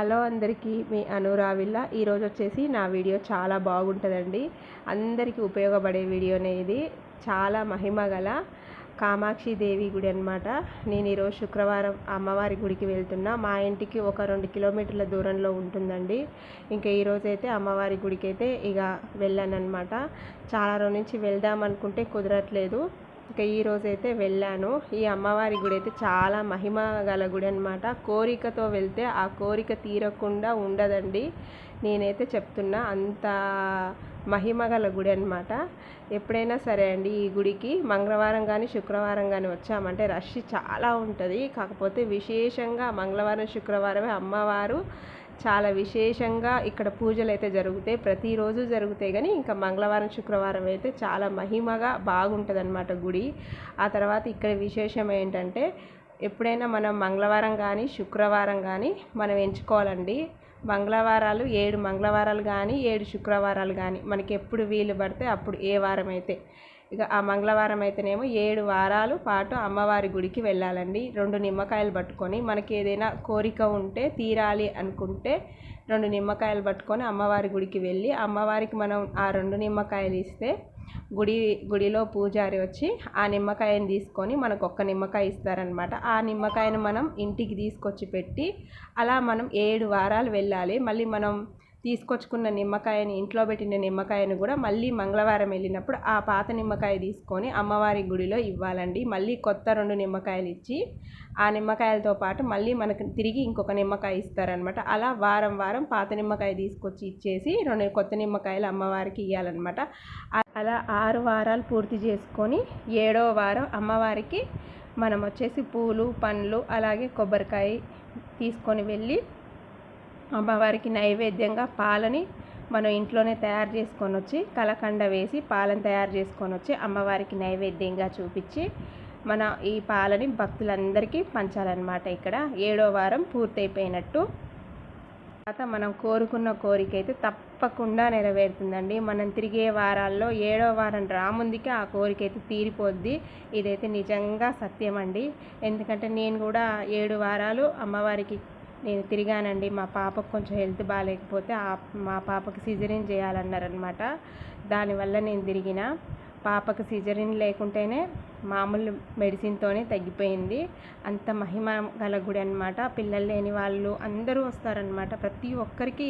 Hello అందరికీ మీ అనురావిల్ల. ఈరోజు వచ్చేసి నా వీడియో చాలా బాగుంటుందండి. అందరికీ ఉపయోగపడే వీడియోనే ఇది. చాలా మహిమ గల కామాక్షి దేవి గుడి అనమాట నేను ఈరోజు శుక్రవారం అమ్మవారి గుడికి వెళ్తున్నా. మా ఇంటికి ఒక రెండు కిలోమీటర్ల దూరంలో ఉంటుందండి. ఇంకా ఈరోజు అయితే అమ్మవారి గుడికి అయితే ఇక వెళ్ళాను అనమాట చాలా రోజు నుంచి వెళ్దాం అనుకుంటే కుదరట్లేదు. ఇంకా ఈరోజు అయితే వెళ్ళాను. ఈ అమ్మవారి గుడి అయితే చాలా మహిమ గల గుడి అనమాట కోరికతో వెళ్తే ఆ కోరిక తీరకుండా ఉండదండి. నేనైతే చెప్తున్నా అంత మహిమ గల గుడి అనమాట ఎప్పుడైనా సరే అండి ఈ గుడికి మంగళవారం కానీ శుక్రవారం కానీ వచ్చామంటే రష్ చాలా ఉంటుంది. కాకపోతే విశేషంగా మంగళవారం శుక్రవారమే అమ్మవారు చాలా విశేషంగా ఇక్కడ పూజలు అయితే జరుగుతాయి. ప్రతిరోజు జరుగుతాయి కానీ ఇంకా మంగళవారం శుక్రవారం అయితే చాలా మహిమగా బాగుంటుంది అనమాట గుడి. ఆ తర్వాత ఇక్కడ విశేషం ఏంటంటే ఎప్పుడైనా మనం మంగళవారం కానీ శుక్రవారం కానీ మనం ఎంచుకోవాలండి. మంగళవారాలు ఏడు మంగళవారాలు కానీ ఏడు శుక్రవారాలు కానీ మనకి ఎప్పుడు వీలు పడితే అప్పుడు ఏ వారం అయితే ఇక ఆ మంగళవారం అయితేనేమో ఏడు వారాలు పాటు అమ్మవారి గుడికి వెళ్ళాలండి. రెండు నిమ్మకాయలు పట్టుకొని మనకి ఏదైనా కోరిక ఉంటే తీరాలి అనుకుంటే రెండు నిమ్మకాయలు పట్టుకొని అమ్మవారి గుడికి వెళ్ళి అమ్మవారికి మనం ఆ రెండు నిమ్మకాయలు ఇస్తే గుడి గుడిలో పూజారి వచ్చి ఆ నిమ్మకాయని తీసుకొని మనకు ఒక్క నిమ్మకాయ ఇస్తారనమాట ఆ నిమ్మకాయను మనం ఇంటికి తీసుకొచ్చి పెట్టి అలా మనం ఏడు వారాలు వెళ్ళాలి. మళ్ళీ మనం తీసుకొచ్చుకున్న నిమ్మకాయని ఇంట్లో పెట్టిన నిమ్మకాయను కూడా మళ్ళీ మంగళవారం వెళ్ళినప్పుడు ఆ పాత నిమ్మకాయ తీసుకొని అమ్మవారి గుడిలో ఇవ్వాలండి. మళ్ళీ కొత్త రెండు నిమ్మకాయలు ఇచ్చి ఆ నిమ్మకాయలతో పాటు మళ్ళీ మనకు తిరిగి ఇంకొక నిమ్మకాయ ఇస్తారనమాట. అలా వారం వారం పాత నిమ్మకాయ తీసుకొచ్చి ఇచ్చేసి రెండు కొత్త నిమ్మకాయలు అమ్మవారికి ఇవ్వాలన్నమాట అలా ఆరు వారాలు పూర్తి చేసుకొని ఏడో వారం అమ్మవారికి మనం వచ్చేసి పూలు పండ్లు అలాగే కొబ్బరికాయ తీసుకొని వెళ్ళి అమ్మవారికి నైవేద్యంగా పాలని మనం ఇంట్లోనే తయారు చేసుకొని వచ్చి కలకండ వేసి పాలను తయారు చేసుకొని వచ్చి అమ్మవారికి నైవేద్యంగా చూపించి మన ఈ పాలని భక్తులందరికీ పంచాలన్నమాట ఇక్కడ. ఏడో వారం పూర్తయిపోయినట్టు. తర్వాత మనం కోరుకున్న కోరిక అయితే తప్పకుండా నెరవేరుతుందండి. మనం తిరిగే వారాల్లో ఏడో వారం రాముందుకే ఆ కోరిక అయితే తీరిపోద్ది. ఇదైతే నిజంగా సత్యం అండి ఎందుకంటే నేను కూడా ఏడు వారాలు అమ్మవారికి నేను తిరిగానండి. మా పాపకు కొంచెం హెల్త్ బాగాలేకపోతే మా పాపకి సిజరిన్ చేయాలన్నారనమాట దానివల్ల నేను తిరిగిన. పాపకు సిజరిన్ లేకుంటేనే మామూలు మెడిసిన్తోనే తగ్గిపోయింది. అంత మహిమ గల గుడి అనమాట పిల్లలు లేని వాళ్ళు అందరూ వస్తారనమాట ప్రతి ఒక్కరికి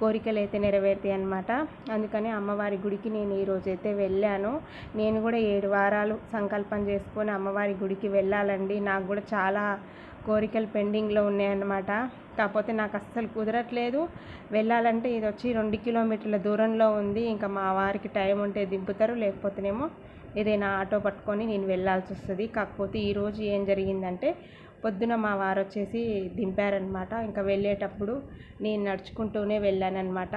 కోరికలు అయితే నెరవేరుతాయి అనమాట అందుకని అమ్మవారి గుడికి నేను ఈరోజైతే వెళ్ళాను. నేను కూడా ఏడు వారాలు సంకల్పం చేసుకొని అమ్మవారి గుడికి వెళ్ళాలండి. నాకు కూడా చాలా కోరికలు పెండింగ్లో ఉన్నాయన్నమాట. కాకపోతే నాకు అస్సలు కుదరట్లేదు. వెళ్ళాలంటే ఇది వచ్చి రెండు కిలోమీటర్ల దూరంలో ఉంది. ఇంకా మా వారికి టైం ఉంటే దింపుతారు లేకపోతేనేమో ఏదైనా ఆటో పట్టుకొని నేను వెళ్ళాల్సి వస్తుంది. కాకపోతే ఈరోజు ఏం జరిగిందంటే పొద్దున మా వారు వచ్చేసి దింపారనమాట ఇంకా వెళ్ళేటప్పుడు నేను నడుచుకుంటూనే వెళ్ళానమాట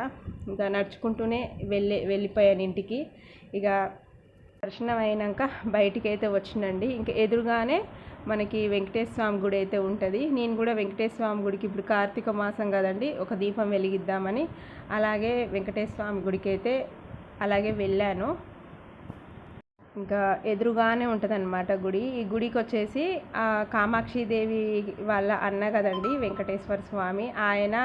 ఇంకా నడుచుకుంటూనే వెళ్ళే వెళ్ళిపోయాను ఇంటికి. ఇక దర్శనం అయినాక బయటికి అయితే వచ్చిందండి ఇంకా ఎదురుగానే మనకి వెంకటేశ్వర స్వామి గుడి అయితే ఉంటుంది. నేను కూడా వెంకటేశ్వర స్వామి గుడికి ఇప్పుడు కార్తీక మాసం కదండి ఒక దీపం వెలిగిద్దామని అలాగే వెంకటేశ్వర స్వామి గుడికి అయితే అలాగే వెళ్ళాను. ఇంకా ఎదురుగానే ఉంటుందన్నమాట గుడి. ఈ గుడికి వచ్చేసి కామాక్షిదేవి వాళ్ళ అన్న కదండి వెంకటేశ్వర స్వామి ఆయన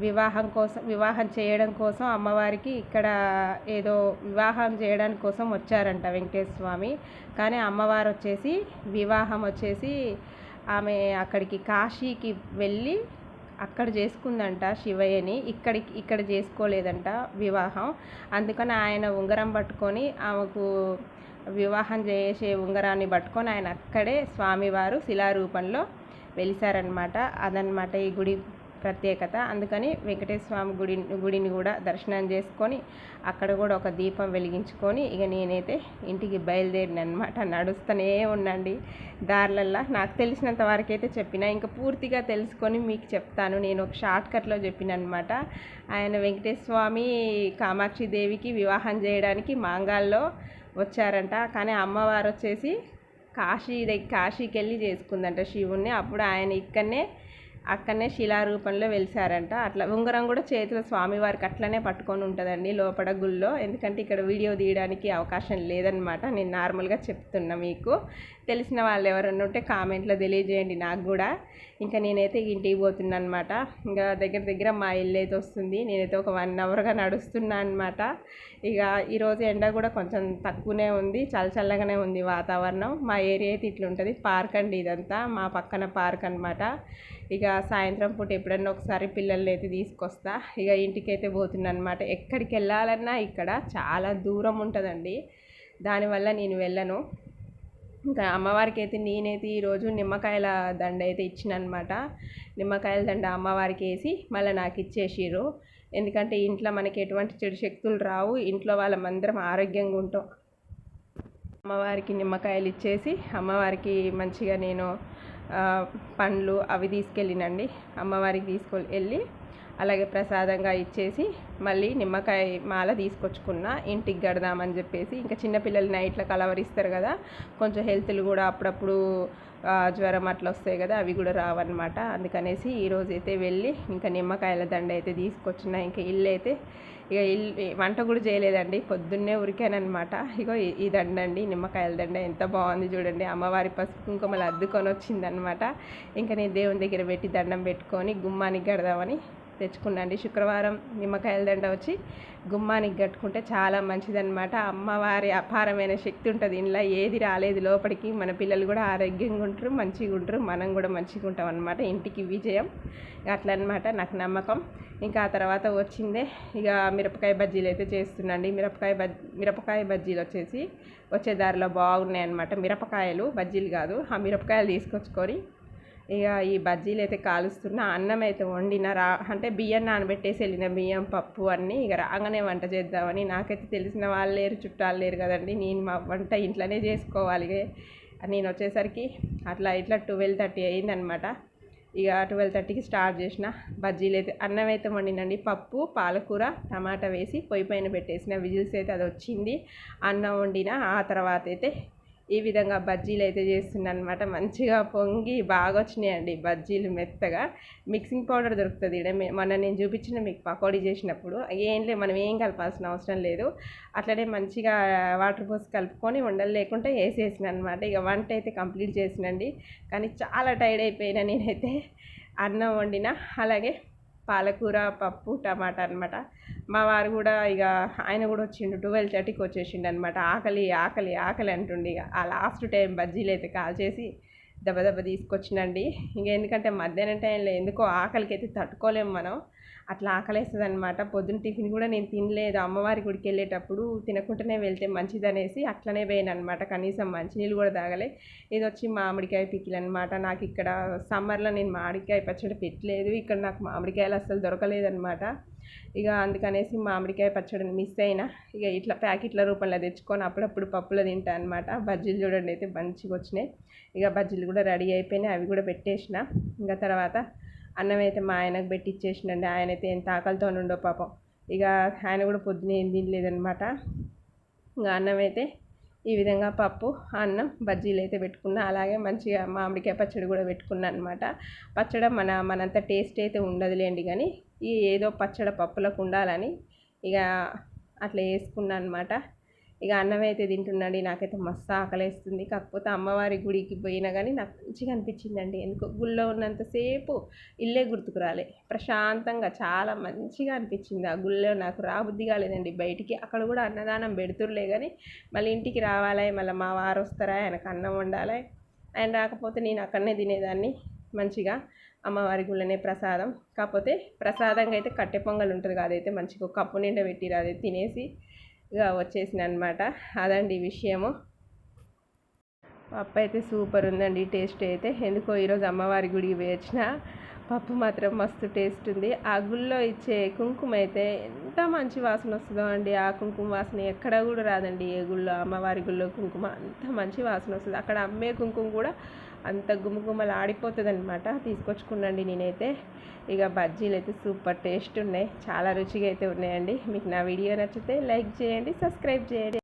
వివాహం కోసం వివాహం చేయడం కోసం అమ్మవారికి ఇక్కడ ఏదో వివాహం చేయడానికి కోసం వచ్చారంట వెంకటేశ్వర స్వామి కానీ అమ్మవారు వచ్చేసి వివాహం వచ్చేసి ఆమె అక్కడికి కాశీకి వెళ్ళి అక్కడ చేసుకుందంట శివయ్యని. ఇక్కడికి ఇక్కడ చేసుకోలేదంట వివాహం. అందుకని ఆయన ఉంగరం పట్టుకొని ఆమెకు వివాహం చేసే ఉంగరాన్ని పట్టుకొని ఆయన అక్కడే స్వామివారు శిలారూపంలో వెలిసారనమాట అదనమాట ఈ గుడి ప్రత్యేకత. అందుకని వెంకటేశ్వర స్వామి గుడి గుడిని కూడా దర్శనం చేసుకొని అక్కడ కూడా ఒక దీపం వెలిగించుకొని ఇక నేనైతే ఇంటికి బయలుదేరినమాట నడుస్తూనే ఉండండి. దారిలల్లా నాకు తెలిసినంత వరకైతే చెప్పిన ఇంకా పూర్తిగా తెలుసుకొని మీకు చెప్తాను. నేను ఒక షార్ట్ కట్లో చెప్పిన అనమాట ఆయన వెంకటేశ్వర స్వామి కామాక్షి దేవికి వివాహం చేయడానికి మాంగాల్లో వచ్చారంట. కానీ అమ్మవారు వచ్చేసి కాశీ దగ్గర కాశీకి వెళ్ళి చేసుకుందంట శివుణ్ణి. అప్పుడు ఆయన ఇక్కడనే అక్కడనే శిలారూపంలో వెలిసారంట. అట్లా ఉంగరం కూడా చేతిలో స్వామివారికి అట్లనే పట్టుకొని ఉంటుందండి లోపల గుళ్ళో. ఎందుకంటే ఇక్కడ వీడియో తీయడానికి అవకాశం లేదనమాట నేను నార్మల్గా చెప్తున్నా మీకు. తెలిసిన వాళ్ళు ఎవరన్నా ఉంటే కామెంట్లో తెలియజేయండి నాకు కూడా. ఇంకా నేనైతే ఇంటికి పోతున్నా అనమాట ఇంకా దగ్గర దగ్గర మా ఇల్లు అయితే వస్తుంది. నేనైతే ఒక వన్ అవర్గా నడుస్తున్నా అనమాట ఇక ఈరోజు ఎండ కూడా కొంచెం తక్కువనే ఉంది. చల్ల చల్లగానే ఉంది వాతావరణం. మా ఏరియా అయితే ఇట్లుంటుంది. పార్క్ అండి ఇదంతా. మా పక్కన పార్క్ అనమాట ఇక సాయంత్రం పూట ఎప్పుడన్నా ఒకసారి పిల్లల్ని అయితే తీసుకొస్తా. ఇక ఇంటికైతే పోతున్నాను అనమాట ఎక్కడికి వెళ్ళాలన్నా ఇక్కడ చాలా దూరం ఉంటుందండి. దానివల్ల నేను వెళ్ళను. ఇంకా అమ్మవారికి అయితే నేనైతే ఈరోజు నిమ్మకాయల దండ అయితే ఇచ్చిన అనమాట నిమ్మకాయల దండ అమ్మవారికి వేసి మళ్ళీ నాకు ఇచ్చేసిర్రు. ఎందుకంటే ఇంట్లో మనకి ఎటువంటి చెడు శక్తులు రావు. ఇంట్లో వాళ్ళమందరం ఆరోగ్యంగా ఉంటాం. అమ్మవారికి నిమ్మకాయలు ఇచ్చేసి అమ్మవారికి మంచిగా నేను పండ్లు అవి తీసుకెళ్ళినండి. అమ్మవారికి తీసుకొని వెళ్ళి అలాగే ప్రసాదంగా ఇచ్చేసి మళ్ళీ నిమ్మకాయ మాల తీసుకొచ్చుకున్న ఇంటికి గడదామని చెప్పేసి ఇంకా చిన్నపిల్లలు నైట్లో కలవరిస్తారు కదా కొంచెం హెల్త్లు కూడా అప్పుడప్పుడు జ్వరం అట్లా వస్తాయి కదా అవి కూడా రావన్నమాట. అందుకనేసి ఈరోజు అయితే వెళ్ళి ఇంకా నిమ్మకాయల దండ అయితే తీసుకొచ్చిన ఇంకా ఇల్లు అయితే ఇక ఇల్లు వంట కూడా చేయలేదండి పొద్దున్నే ఉరికానమాట ఇగో ఈ దండ అండి నిమ్మకాయల దండ ఎంత బాగుంది చూడండి. అమ్మవారి పసుపు కుంకుమలు అద్దుకొని వచ్చిందనమాట ఇంకా నేను దేవుని దగ్గర పెట్టి దండం పెట్టుకొని గుమ్మానికి గడదామని తెచ్చుకున్నాండి. శుక్రవారం నిమ్మకాయల దండ వచ్చి గుమ్మానికి కట్టుకుంటే చాలా మంచిదన్నమాట. అమ్మవారి అపారమైన శక్తి ఉంటుంది. ఇంట్లో ఏది రాలేదు లోపలికి. మన పిల్లలు కూడా ఆరోగ్యంగా ఉంటారు మంచిగా ఉంటారు. మనం కూడా మంచిగా ఉంటాం అనమాట ఇంటికి విజయం. అట్లనమాట నాకు నమ్మకం. ఇంకా ఆ తర్వాత వచ్చిందే ఇక మిరపకాయ బజ్జీలు అయితే చేస్తున్నాండి. మిరపకాయ బజ్ మిరపకాయ బజ్జీలు వచ్చేసి వచ్చే దారిలో బాగున్నాయి అనమాట మిరపకాయలు బజ్జీలు కాదు. ఆ మిరపకాయలు తీసుకొచ్చుకొని ఇక ఈ బజ్జీలు అయితే కాలుస్తున్నా అన్నం అయితే వండిన రా అంటే బియ్యం నానబెట్టేసి వెళ్ళిన బియ్యం పప్పు అన్నీ ఇక రాగానే వంట చేద్దామని నాకైతే తెలిసిన వాళ్ళు లేరు చుట్టాలు లేరు కదండి. నేను మా వంట ఇంట్లోనే చేసుకోవాలి నేను వచ్చేసరికి అట్లా ఇట్లా ట్వెల్వ్ థర్టీ అయిందనమాట. ఇక ట్వెల్వ్ థర్టీకి స్టార్ట్ చేసిన బజ్జీలు అయితే అన్నం అయితే వండినండి. పప్పు పాలకూర టమాటా వేసి పొయ్యి పైన పెట్టేసిన విజిల్స్ అయితే అది వచ్చింది. అన్నం వండిన ఆ తర్వాత అయితే ఈ విధంగా బజ్జీలు అయితే చేస్తున్నాను అనమాట మంచిగా పొంగి బాగా వచ్చినాయండి బజ్జీలు మెత్తగా. మిక్సింగ్ పౌడర్ దొరుకుతుంది ఇక్కడ మొన్న నేను చూపించిన మీకు పకోడీ చేసినప్పుడు. ఏం లేదు మనం ఏం కలపాల్సిన అవసరం లేదు. అట్లనే మంచిగా వాటర్ పోసి కలుపుకొని ఉండలు లేకుండా వేసేసిన అనమాట ఇక వంట అయితే కంప్లీట్ చేసినండి. కానీ చాలా టైర్డ్ అయిపోయినా నేనైతే అన్నం వండిన. అలాగే పాలకూర పప్పు టమాటా అనమాట మా వారు కూడా ఇక ఆయన కూడా వచ్చిండు ట్వెల్వ్ థర్టీకి వచ్చేసిండు అనమాట ఆకలి ఆకలి ఆకలి అంటుండి ఇక ఆ లాస్ట్ టైం బజ్జీలు అయితే కాల్ చేసి దెబ్బ దెబ్బ తీసుకొచ్చినండి. ఇంక ఎందుకంటే మధ్యాహ్నం టైంలో ఎందుకో ఆకలికి అయితే తట్టుకోలేము మనం. అట్లా ఆకలేస్తుంది అనమాట పొద్దున్న టిఫిన్ కూడా నేను తినలేదు. అమ్మవారి గుడికి వెళ్ళేటప్పుడు తినకుండానే వెళ్తే మంచిదనేసి అట్లనే పోయాను అనమాట కనీసం మంచినీళ్ళు కూడా తాగలే. ఇది వచ్చి మామిడికాయ పిక్కిలు అనమాట నాకు ఇక్కడ సమ్మర్లో నేను మామిడికాయ పచ్చడి పెట్టలేదు. ఇక్కడ నాకు మామిడికాయలు అస్సలు దొరకలేదనమాట ఇక అందుకనేసి మామిడికాయ పచ్చడిని మిస్ అయినా ఇక ఇట్లా ప్యాకెట్ల రూపంలో తెచ్చుకొని అప్పుడప్పుడు పప్పులో తింటా అనమాట బజ్జీలు చూడండి అయితే మంచిగా వచ్చినాయి ఇక బజ్జీలు కూడా రెడీ అయిపోయినాయి. అవి కూడా పెట్టేసిన. ఇంకా తర్వాత అన్నం అయితే మా ఆయనకు పెట్టి ఇచ్చేసిండండి ఆయన అయితే ఎంత ఆకలితో ఉండో పాపం. ఇక ఆయన కూడా పొద్దున ఏం తినలేదనమాట ఇంకా అన్నం అయితే ఈ విధంగా పప్పు అన్నం బజ్జీలు అయితే పెట్టుకున్నా. అలాగే మంచిగా మామిడికాయ పచ్చడి కూడా పెట్టుకున్నా అనమాట పచ్చడి మన మనంత టేస్ట్ అయితే ఉండదులేండి కానీ ఈ ఏదో పచ్చడి పప్పులకు ఉండాలని ఇక అట్లా వేసుకున్నా అనమాట ఇక అన్నం అయితే తింటున్నాడు నాకైతే మస్తు ఆకలేస్తుంది. కాకపోతే అమ్మవారి గుడికి పోయినా కానీ నాకు మంచిగా అనిపించిందండి. ఎందుకో గుళ్ళో ఉన్నంతసేపు ఇల్లే గుర్తుకు రాలే. ప్రశాంతంగా చాలా మంచిగా అనిపించింది. ఆ గుళ్ళో నాకు రాబుద్ధి కాలేదండి బయటికి. అక్కడ కూడా అన్నదానం పెడుతురులే కానీ మళ్ళీ ఇంటికి రావాలి మళ్ళీ మా వారు వస్తారా ఆయనకు అన్నం వండాలి. ఆయన రాకపోతే నేను అక్కడనే తినేదాన్ని మంచిగా. అమ్మవారి గుళ్ళనే ప్రసాదం. కాకపోతే ప్రసాదంగా అయితే కట్టె పొంగల్ ఉంటుంది అదైతే మంచిగా కప్పు నిండా పెట్టిరు అదే తినేసి ఇక అనమాట అదండి విషయము. పప్పు అయితే సూపర్ ఉందండి టేస్ట్ అయితే. ఎందుకో ఈరోజు అమ్మవారి గుడికి వేసిన పప్పు మాత్రం మస్తు టేస్ట్ ఉంది. ఆ గుళ్ళో ఇచ్చే కుంకుమ అయితే ఎంత మంచి వాసన వస్తుందో అండి. ఆ కుంకుమ వాసన ఎక్కడ కూడా రాదండి ఏ గుళ్ళో అమ్మవారి గుళ్ళో కుంకుమ అంత మంచి వాసన వస్తుంది. అక్కడ అమ్మే కుంకుమ కూడా అంత గుమగుమలు ఆడిపోతుంది అనమాట తీసుకొచ్చుకున్నాండి నేనైతే. ఇక బజ్జీలు అయితే సూపర్ టేస్ట్ ఉన్నాయి. చాలా రుచిగా అయితే ఉన్నాయండి. మీకు నా వీడియో నచ్చితే లైక్ చేయండి సబ్స్క్రైబ్ చేయండి.